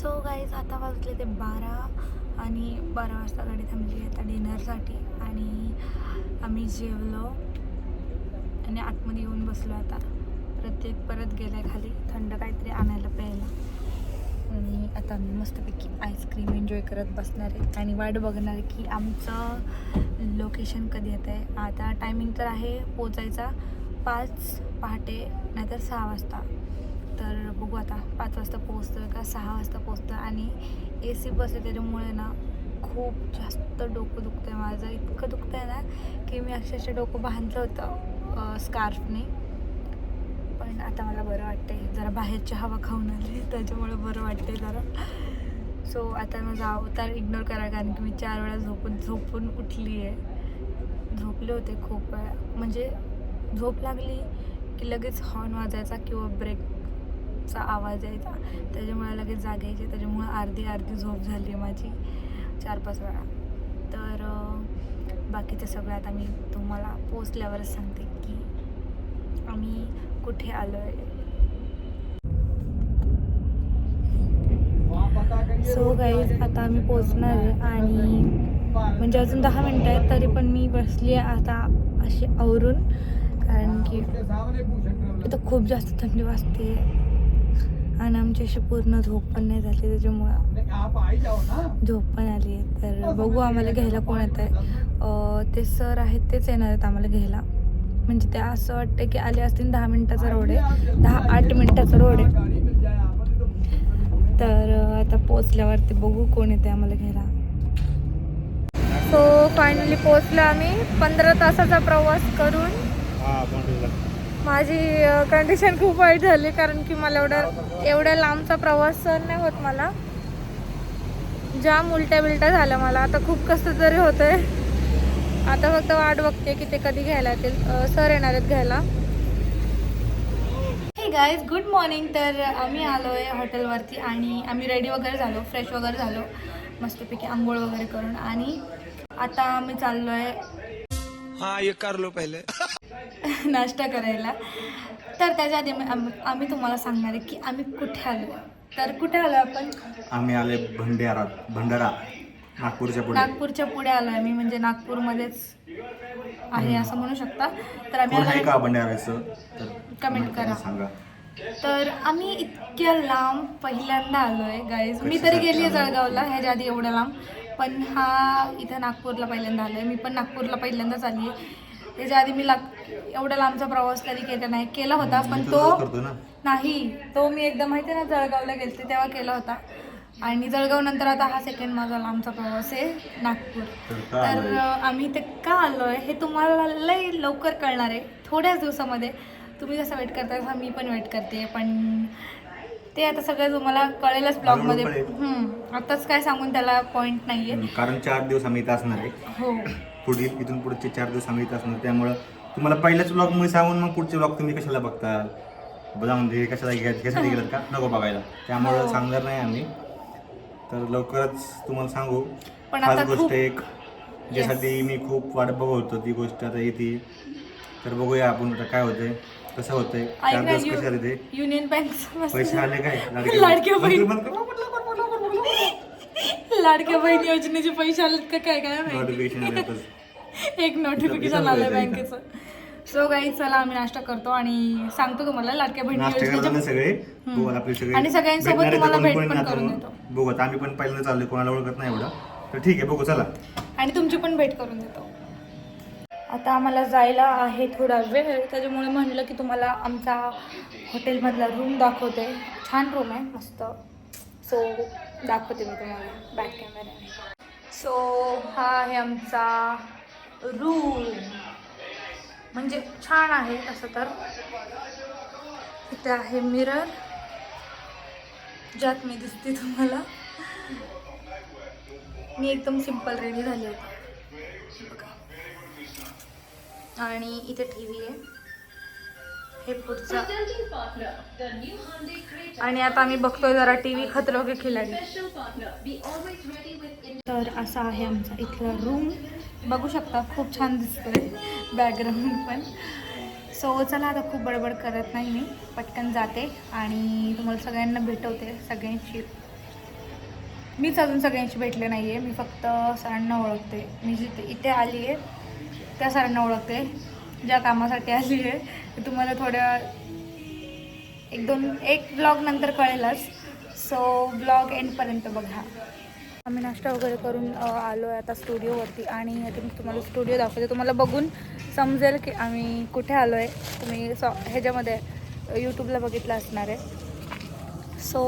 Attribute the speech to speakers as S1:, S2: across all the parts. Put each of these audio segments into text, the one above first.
S1: So guys आता वाजले ते बारा आणि बारा वाजता गाडी थांबली आता डिनरसाठी. आणि आम्ही जेवलो आणि आतमध्ये येऊन बसलो आता. प्रत्येक परत गेलाय खाली थंड काहीतरी आणायला प्यायला. आणि आता आम्ही मस्तपैकी आईस्क्रीम एन्जॉय करत बसणार आहे. आणि वाट बघणार आहे की आमचं लोकेशन कधी येतं आहे आता टायमिंग तर आहे पोचायचा पाच पहाटे नाहीतर सहा वाजता. बघू आता पाच वाजता पोहोचतो का सहा वाजता पोहोचतो आणि ए सी बस आहे त्याच्यामुळे ना खूप जास्त डोकं दुखतं आहे माझं. इतकं दुखतं आहे ना की मी अक्षरशः डोकं बांधलं होतं स्कार्फने पण आता मला बरं वाटतंय. जरा बाहेरची हवा खाऊन आली त्याच्यामुळे बरं वाटतंय जरा. सो आता माझा अवतार इग्नोर करा कारण की मी चार वेळा झोपून झोपून उठली आहे झोपले होते खूप वेळा. म्हणजे झोप लागली की लगेच हॉर्न वाजायचा किंवा ब्रेक चा आवाज यायचा त्याच्यामुळे लगेच जाग यायची. त्याच्यामुळे अर्धी अर्धी झोप झाली आहे माझी चार पाच वेळा. तर बाकीचं सगळं आता मी तुम्हाला पोचल्यावरच सांगते की आम्ही कुठे आलो आहे सो गाईज आता आम्ही पोचणार आहे आणि म्हणजे अजून दहा मिनटं आहेत तरी पण मी बसली आहे आता अशी आवरून. कारण की इथं खूप जास्त थंडी वाजते. आणि आमची अशी पूर्ण झोप पण नाही झाली त्याच्यामुळं झोप पण आली. आहे तर बघू आम्हाला घ्यायला कोण येत आहे ते सर आहेत तेच येणार आहेत आम्हाला घ्यायला. म्हणजे ते असं वाटतं की आले असतील दहा मिनटाचा रोड आहे. दहा आठ मिनटाचा रोड आहे. तर आता पोचल्यावरती बघू कोण येते आम्हाला घ्यायला. सो फायनली पोचलो आम्ही. पंधरा तासाचा प्रवास करून माझी कंडिशन खूप वाईट झाली कारण की मला एवढा एवढ्या लांबचा प्रवास सहन नाही होत मला. जाम उलट्या बिलट्या झाल्या मला. आता खूप कसं तरी होतंय. आता फक्त वाट बघते की ते कधी घ्यायला येतील. सर येणार आहेत घ्यायला. हे गाईज गुड मॉर्निंग तर आम्ही आलो आहे हॉटेलवरती आणि आम्ही रेडी वगैरे झालो फ्रेश वगैरे झालो. मस्तपैकी आंघोळ वगैरे करून आणि आता आम्ही चाललो आहे
S2: हाँ ये कर लो पहले.
S1: नाश्ता करायला. तर त्याच्या आधी आम्ही तुम्हाला सांगणार आहे की आम्ही कुठे आलो तर कुठे आलो आपण?
S3: आम्ही आले भंडारा भंडारा. नागपूरच्या पुढे.
S1: नागपूरच्या पुढे आलो मी म्हणजे नागपूरमध्येच आहे असं म्हणू शकता. तर आम्ही
S3: का तर
S1: कमेंट करा.
S3: सांगा.
S1: तर आम्ही इतक्या लांब पहिल्यांदा आलो आहे गाईज मी तरी गेली आहे जळगावला ह्याच्या आधी एवढ्या लांब. पण हा इथं नागपूरला पहिल्यांदा आलो आहे. मी पण नागपूरला पहिल्यांदाच आली आहे. त्याच्या आधी मी लाग एवढ्या लांबचा प्रवास कधी केला नाही. केला होता पण तो
S3: करतो
S1: नाही. तो मी एकदा माहिती आहे ना जळगावला गेलते तेव्हा केला होता. आणि जळगाव नंतर आता हा सेकंड माझा लांबचा प्रवास आहे नागपूर.
S3: तर
S1: आम्ही ते का आलो आहे हे तुम्हाला लय लवकर कळणार आहे. थोड्याच दिवसामध्ये. तुम्ही कसं वेट करताय? हा मी पण वेट करते. पण ते आता सगळं तुम्हाला कळेलच ब्लॉगमध्ये आताच काय सांगून त्याला पॉईंट नाही आहे
S3: कारण चार दिवस आम्ही इथं असणार आहे.
S1: हो.
S3: पुढील इथून पुढचे चार दिवस आम्ही इथं असणार. त्यामुळं तुम्हाला पहिल्याच ब्लॉगमध्ये सांगून मग पुढचे ब्लॉग तुम्ही कशाला बघता? बघा म्हणजे कशाला घ्या घ्यासाठी गेलात का? नको बघायला. त्यामुळं
S1: हो.
S3: सांगणार नाही आम्ही. तर लवकरच तुम्हाला सांगू.
S1: पण
S3: खास गोष्ट
S1: खूप-
S3: एक ज्यासाठी मी खूप वाट बघत होतो ती गोष्ट आता येते. तर बघूया आपण आता काय होतंय कसं होतंय. चार दिवस कसे आले ते
S1: युनियन बँक
S3: पैसे आले काय?
S1: लाडक्या बहीण.
S3: लवकर.
S1: लाडक्या बहीण योजनेचे पैसे आलेत का काय काय
S3: नोटिफिकेशन.
S1: एक नोटिफिकेशन आलं बँकेचं. सो काही चला आम्ही नाश्ता करतो आणि सांगतो तुम्हाला लाडक्या बहिणी
S3: नाश्ता करताना
S1: योजनेच्या
S3: सगळे? बघू आता आपले सगळे
S1: आणि सगळ्यांसोबत
S3: भेटणारे
S1: तुम्हाला भेट
S3: कोणी
S1: पण
S3: आता
S1: करून देतो.
S3: बघू आता आम्ही पण पहिल्यांदा चाललोय कोणाला ओळखत नाही एवढं. तर ठीक आहे बघू चला.
S1: आणि तुमची पण भेट करून देतो. आता आम्हाला जायला आहे थोडा वेळ त्याच्यामुळे म्हणलं की तुम्हाला आमचा हॉटेलमधला रूम दाखवते. छान रूम आहे मस्त. सो दाखवते मी तुम्हाला बॅक कॅमेऱ्याने सो हा आहे आमचा रूम म्हणजे छान आहे असं तर. इथे आहे मिरर ज्यात मी दिसते तुम्हाला. मी एकदम सिंपल रेडी झाली होती बघा. आणि इथे टी व्ही आहे. हे पुढचं. आणि आता आम्ही बघतोय जरा टी व्ही खतरो के खिलाडी तर असा आहे आमचा इथला रूम बघू शकता खूप छान दिसतोय बॅकग्राऊंड पण. सो चला आता खूप बडबड करत नाही मी. पटकन जाते आणि तुम्हाला सगळ्यांना भेटवते सगळ्यांशी. मीच अजून सगळ्यांशी भेटले नाही आहे मी फक्त सरांना ओळखते. मी जिथे इथे आली आहे त्या सरांना ओळखते. ज्या कामासाठी आली आहे तुम्हाला थोड्या एक दोन एक ब्लॉग नंतर कळेलच. सो ब्लॉग एंडपर्यंत बघा. आम्ही नाश्ता वगैरे करून आलो आहे आता स्टुडिओवरती आणि आता मी तुम्हाला स्टुडिओ दाखवते. तुम्हाला बघून समजेल की आम्ही कुठे आलो आहे तुम्ही सॉ ह्याच्यामध्ये यूट्यूबला बघितलं असणार आहे. सो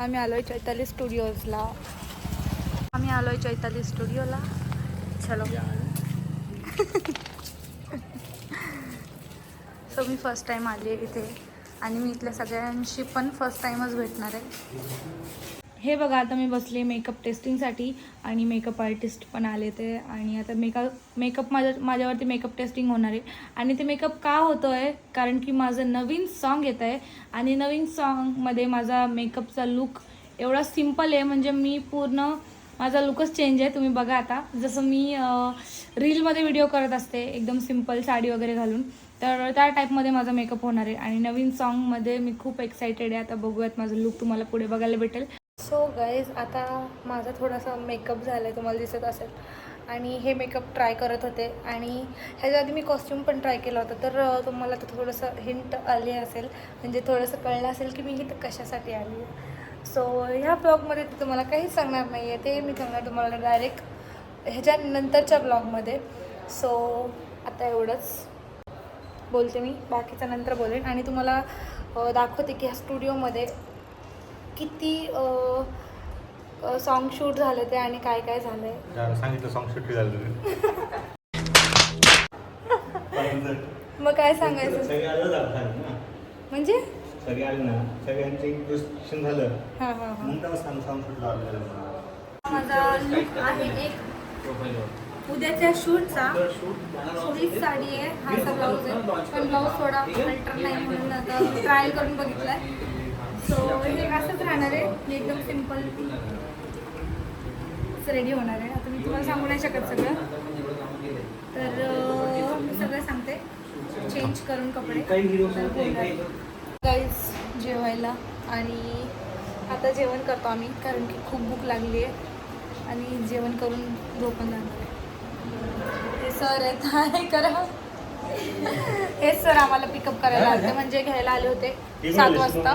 S1: आम्ही आलो आहे चैताली स्टुडिओजला आम्ही आलो आहे चैताली स्टुडिओला चलो. सो मी फर्स्ट टाईम आली आहे इथे. आणि मी इथल्या सगळ्यांशी पण फर्स्ट टाईमच भेटणार आहे. हे बघा आता मी बसले मेकअप टेस्टिंगसाठी आणि मेकअप आर्टिस्ट पण आले ते. आणि आता मेकअप मेकअप माझ्या माझ्यावरती मेकअप टेस्टिंग होणार आहे. आणि ते मेकअप का होतो आहे कारण की माझं नवीन सॉन्ग येत आहे. आणि नवीन सॉन्गमध्ये माझा मेकअपचा लुक एवढा सिंपल आहे. म्हणजे मी पूर्ण माझा लुकच चेंज आहे. तुम्ही बघा आता. जसं मी रीलमध्ये व्हिडिओ करत असते. एकदम सिंपल साडी वगैरे घालून. तर त्या टाईपमध्ये माझा मेकअप होणार आहे. आणि नवीन सॉन्गमध्ये मी खूप एक्सायटेड आहे. आता बघूयात माझं लुक तुम्हाला पुढे बघायला भेटेल. सो गाईज आता माझा थोडासा मेकअप झाला आहे तुम्हाला दिसत असेल. आणि हे मेकअप ट्राय करत होते. आणि ह्याच्या आधी मी कॉस्ट्यूम पण ट्राय केला होता. तर तुम्हाला तर थोडंसं हिंट आली असेल. म्हणजे थोडंसं कळलं असेल की मी इथं कशासाठी आली आहे. सो ह्या ब्लॉगमध्ये तर तुम्हाला काहीच सांगणार नाही आहे ते मी सांगणार तुम्हाला डायरेक्ट ह्याच्या नंतरच्या ब्लॉगमध्ये सो आता एवढंच. बोलते मी बाकीचं नंतर बोलेन. आणि तुम्हाला दाखवते की ह्या स्टुडिओमध्ये किती सॉन्ग शूट झाले ते आणि काय काय झालं आहे
S3: सांगितलं सॉंग शूट झालं
S1: मग काय सांगायचं? म्हणजे?
S3: सगळे आले ना. सगळ्यांचं इंट्रोडक्शन
S1: हां हां हां.
S3: झालं
S1: माझा लुक आहे एक. उद्याच्या शूटचा हीच साडी आहे. हा असा ब्लाऊज आहे पण ब्लाऊज थोडा अल्टर नाही म्हणून आता ट्रायल करून बघितलाय. सो हे असंच राहणार आहे. हे एकदम सिंपल रेडी होणार आहे. आता मी तुम्हाला सांगू नाही शकत सगळं. तर मी सगळं सांगते. चेंज करून कपडे. गाईज जेवायला. आणि आता जेवण करतो आम्ही कारण की खूप भूक लागली आहे. आणि जेवण करून झोपून जाणार. ते सर आहेत. हाय करा. हे सर आम्हाला पिकअप करायला आले म्हणजे घ्यायला आले होते. सात वाजता.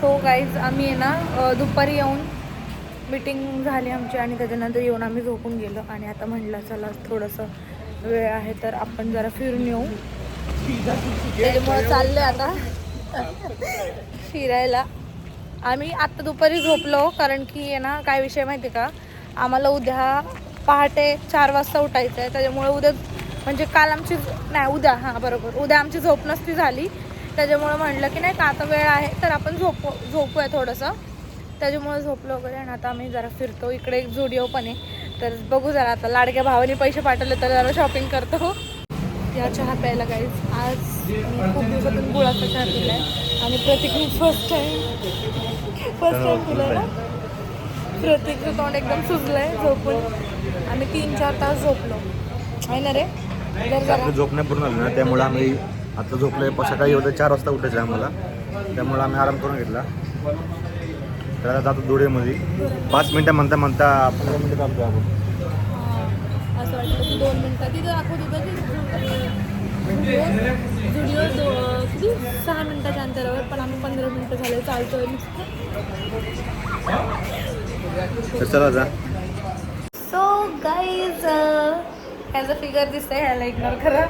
S1: सो गाईज आम्ही आहे ना दुपारी येऊन मीटिंग झाली आमची आणि त्याच्यानंतर येऊन आम्ही झोपून गेलो. आणि आता म्हणलं चला थोडंसं वेळ आहे तर आपण जरा फिरून येऊ. त्याच्यामुळं चाललो आता. फिरायला. आम्ही आत्ता दुपारी झोपलो कारण की आहे ना काय विषय माहिती आहे का? आम्हाला उद्या पहाटे चार वाजता उठायचं आहे त्याच्यामुळे उद्या म्हणजे काल आमची नाही उद्या हां बरोबर. उद्या आमची झोप नसती झाली. त्याच्यामुळे म्हणलं की नाही का आता वेळ आहे तर आपण झोपू झोपूया थोडंसं. त्याच्यामुळे झोपलो वगैरे आणि आता आम्ही जरा फिरतो. इकडे एक झुडिओ पण आहे. तर बघू जरा आता लाडक्या भावाने पैसे पाठवले तर जरा शॉपिंग करतो. या चहा प्यायला काहीच आज मी खूप दिवसातून गुळाचा चहा पिला आहे आणि प्रत्येक फर्स्ट टाईम फर्स्ट टाईम पिला ना? प्रत्येकचं तोंड एकदम सुजलं आहे झोपून. आम्ही तीन चार तास झोपलो. आहे ना रे? तर जरा.
S3: रात्री झोप नाही पूर्ण झाली ना त्यामुळे आम्ही आता झोपलोय. प- सकाळी होतं चार वाजता उठायचं आम्हाला. त्यामुळे आम्ही आराम करून घेतला. तर आता जातो धुळेमध्ये. पाच मिनटं म्हणता म्हणता पंधरा मिनटं चालतो आपण.
S1: हां, असं वाटलं की दोन मिनटं. तिथं दाखवत होतं की व्हिडिओ दो किती? सहा मिनटाच्या अंतरावर पण आम्ही पंधरा मिनटं झाले चालतोय
S3: तर चला जा.
S1: सो गाईज ह्याचं फिगर दिसतंय ह्याला इग्नोर करा.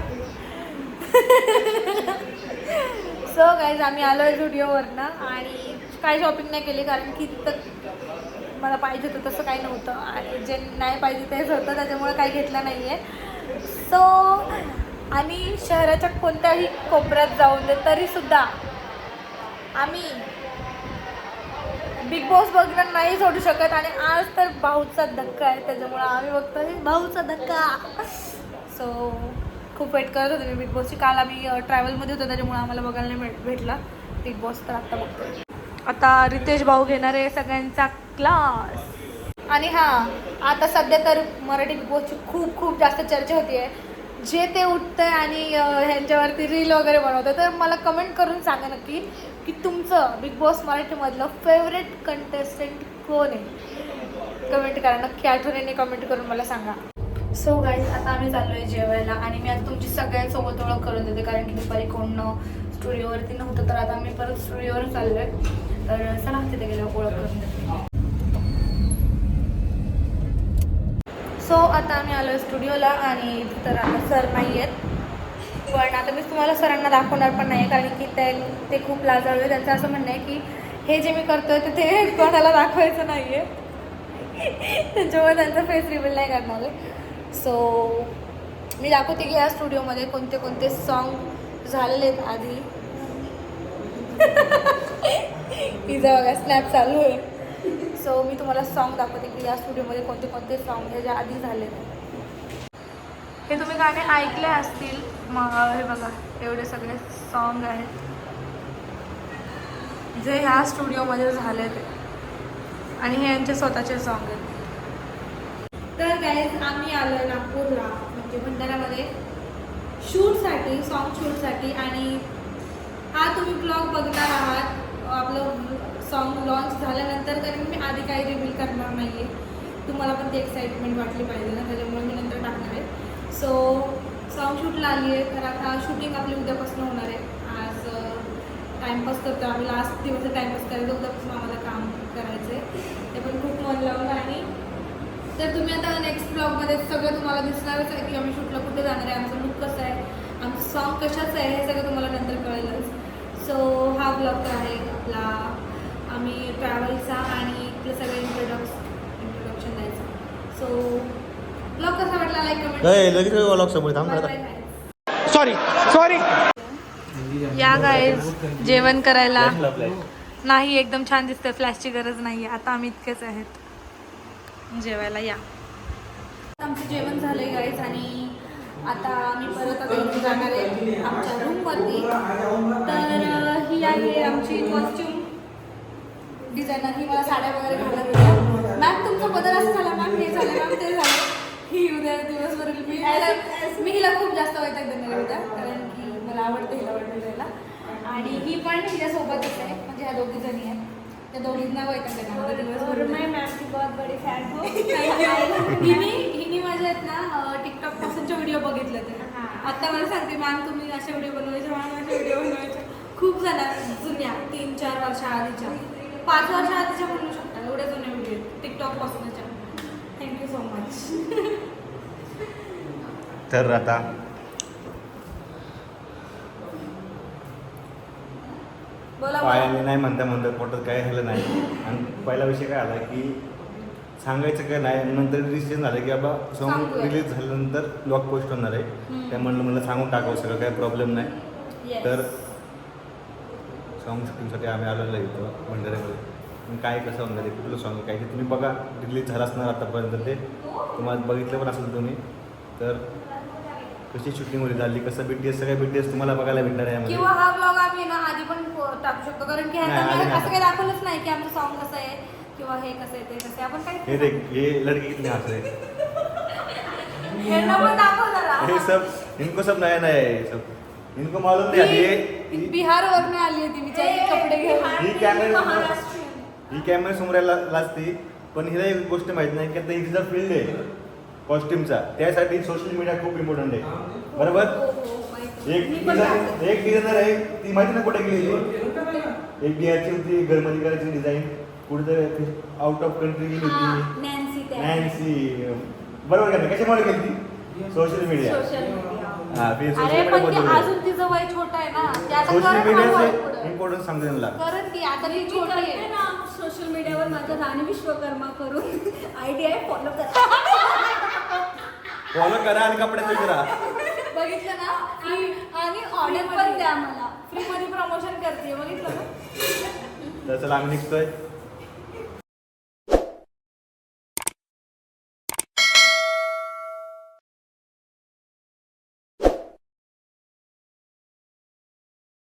S1: सो गाईज आम्ही आलो आहे झुडिओवरनं आणि काही शॉपिंग नाही केली कारण की तिथं मला पाहिजे होतं तसं काही नव्हतं. आणि जे नाही पाहिजे तेच होतं त्याच्यामुळे काही घेतलं नाही आहे सो आणि शहराच्या कोणत्याही कोपऱ्यात जाऊन दे तरीसुद्धा आम्ही बिग बॉस बघणं नाही सोडू शकत. आणि आज तर भाऊचा धक्का आहे त्याच्यामुळे आम्ही बघतोय भाऊचा धक्का. सो खूप वेट करत होते मी बिग बॉसची काल आम्ही ट्रॅव्हलमध्ये होतो त्याच्यामुळे आम्हाला बघायला नाही भेट भेटला. बिग बॉस तर आत्ता बघतोय. आता रितेश भाऊ घेणार आहे सगळ्यांचा क्लास आणि हां आता सध्या तर मराठी बिग बॉसची खूप खूप जास्त चर्चा होती आहे जे ते उठतंय आणि ह्यांच्यावरती रील वगैरे बनवतं तर मला कमेंट करून सांगा नक्की की तुमचं बिग बॉस मराठीमधलं फेवरेट कंटेस्टंट कोण आहे? कमेंट करा नक्की आठवणीने कमेंट करून मला सांगा. सो गाईज आता आम्ही चाललो आहे जेवायला आणि मी आता तुमची सगळ्यांसोबत ओळख करून देते कारण की दुपारी कोण स्टुडिओवरती नव्हतं तर आता आम्ही परत स्टुडिओवर चाललो आहे तर चला तिथे गेल्यावर ओळख करून देते. सो आता आम्ही आलो स्टुडिओला आणि तर आता सर नाही आहेत. पण आता मी तुम्हाला सरांना दाखवणार पण नाही कारण की ते ते खूप लाजाळू आहे त्यांचं असं म्हणणं आहे की हे जे मी करतोय तर ते कोणाला दाखवायचं नाही आहे त्यांच्यामुळे त्यांचा फेस रिव्हील नाही करणार आहे. सो मी दाखवते की या स्टुडिओमध्ये कोणते कोणते सॉन्ग झालेले आहेत आधी. तिचा बघा स्नॅप चालू आहे. सो मी तुम्हाला सॉन्ग दाखवते की या स्टुडिओमध्ये कोणते कोणते सॉन्ग ह्याच्या आधी झाले. हे तुम्ही गाणे ऐकले असतील मग हे बघा एवढे सगळे सॉन्ग आहेत. जे ह्या स्टुडिओमध्ये झाले ते. आणि हे यांचे स्वतःचे सॉन्ग आहेत. तर गाईज आम्ही आलो आहे नागपूरला म्हणजे भंडाऱ्यामध्ये. शूटसाठी सॉन्ग शूटसाठी आणि हा तुम्ही ब्लॉग बघणार आहात. आपलं सॉन्ग लॉन्च झाल्यानंतर कारण मी आधी काही रिव्हील करणार नाही आहे तुम्हाला पण ती एक्साइटमेंट वाटली पाहिजे ना त्याच्यामुळे मी नंतर टाकणार आहे. सो सॉन्ग शूटला आली आहे तर आता शूटिंग आपली उद्यापासून होणार आहे. आज टाईमपास करतो आम्ही. लास्ट दिवस टाईमपास करायचं उद्यापासून आम्हाला काम करायचं आहे ते पण खूप मन लावलं आणि तर तुम्ही आता नेक्स्ट ब्लॉगमध्ये सगळं तुम्हाला दिसणारच आहे की आम्ही शूटला कुठे जाणार आहे आमचं लुक कसं आहे आमचं सॉन्ग कशाचं आहे हे सगळं तुम्हाला नंतर कळेलच. सो हा ब्लॉग आहे आपला आम्ही ट्रॅव्हलचा आणि इथलं सगळं इंट्रोडक्स इंट्रोडक्शन द्यायचं. सो ब्लॉग कसा वाटला लाईक
S3: लगेच व्लॉग समोर थांब.
S1: कमेंट
S2: सॉरी सॉरी
S1: या गाईज जेवण करायला. नाही एकदम छान दिसतंय. फ्लॅशची गरज नाही आता आम्ही इतकेच आहेत. जेवायला या. आमचं जेवण झालंय गाईज आणि आता आम्ही परत आता जाणार आहे. आमच्या रूमवरती तर ही आहे आमची कॉस्ट्युम डिझायनर ही मला साड्या वगैरे घालत होत्या. मॅम तुमचा बदल असं झाला मॅम हे झालं मॅम ते झालं. ही उद्या दिवसभर मी मी हिला खूप जास्त वैताग देणार उद्या कारण की मला आवडते हिला द्यायला. आणि ही पण हिच्यासोबतच आहे म्हणजे ह्या दोघी जणी आहेत. त्या दोघींना वैताग देणार दिवसभर.
S4: मैं मैम की बहुत बड़ी फैन हूँ.
S1: हिने हिने माझ्या आहेत ना टिकटॉक पासूनचे व्हिडिओ बघितले ते. आता मला सांगते मॅम तुम्ही अशा व्हिडिओ बनवायचे मॅम अशा व्हिडिओ बनवायचे. खूप जण जुन्या तीन चार वर्षा आधीच्या पाच वर्षा आधीच्या बनवू शकता एवढे जुने व्हिडिओ टिकटॉक पासूनच्या थँक्यू सो मच
S3: तर आता पायाने. नाही म्हणता म्हणता पोटात काय झालं नाही आणि पहिला विषय काय आला की सांगायचं काय नाही नंतर डिसिजन झालं की बाबा सॉन्ग
S1: सांगूया.
S3: रिलीज झाल्यानंतर ब्लॉग पोस्ट होणार आहे. त्या म्हणलं मला सांगून टाकावं सगळं काय प्रॉब्लेम नाही. तर सॉन्ग शूटिंगसाठी आम्ही आलेलो इथं भंडाऱ्यामध्ये. पण काय कसं होणार आहे कुठलं सॉन्ग काय ते तुम्ही बघा रिलीज झालं असणार आतापर्यंत ते. तुम्हाला बघितलं पण असेल तुम्ही. तर कशी शूटिंग वगैरे झाली कसं बी टी एस सगळ्या बी टी एस तुम्हाला बघायला भेटणार आहे यामध्ये.
S1: किंवा हा ब्लॉग आम्ही ना आधी पण टाकू शकतो कारण की ह्यात
S3: नाही,
S1: आम्ही
S3: आधी नाही.
S1: असं काही दाखवलंच नाही की आमचं सॉन्ग कसं आहे किंवा हे कसं आहे ते कसं आहे. आपण
S3: हे
S1: काही
S3: देख ये लड़की कितने
S1: हे पण
S3: सब इनको सब नया नया है ये सब. इनको मालूम नहीं
S1: ही
S3: ये
S1: बिहार वरनं आली होती बिचारी कपडे घेऊन.
S3: ही कॅमेरा ही कॅमेरा समोर यायला लाजते. पण हिला एक गोष्ट माहीत नाही की आता हिचा फील्ड आहे कॉस्ट्युमचा त्यासाठी सोशल मीडिया खूप इम्पॉर्टंट आहे. बरोबर?
S1: हो, हो.
S3: एक डिझाईन. एक डिझायनर आहे ती माहिती ना कुठे गेलेली. एक बिहारची होती घरमध्ये करायची डिझाईन कुठे आउट ऑफ कंट्री गेली होती.
S1: नॅन्सी
S3: बरोबर का नाही? कशामुळे गेली ती? सोशल मीडिया
S1: सोशल मीडिया
S3: ते
S1: अरे
S3: सोशल
S1: पण ती
S3: मीडिया
S1: अजून तिचं वय छोट आहे ना ते आता
S3: सोशल
S1: करत हळूहळू
S3: मीडियाचे
S1: पुढं.
S3: इम्पॉर्टन्स सांगते त्यांना
S1: करत की आता ती छोटी
S4: करते
S1: आहे.
S4: ना सोशल मीडियावर माझं राणी विश्वकर्मा करून आयडी आहे फॉलो करा.
S3: फॉलो करा आणि कपड्यात विचारा
S1: बघितलं ना? की आणि
S4: ऑर्डर पण द्या मला.
S1: फ्री मध्ये प्रमोशन करते बघितलं ना?
S3: तर चला आम्ही निघतोय.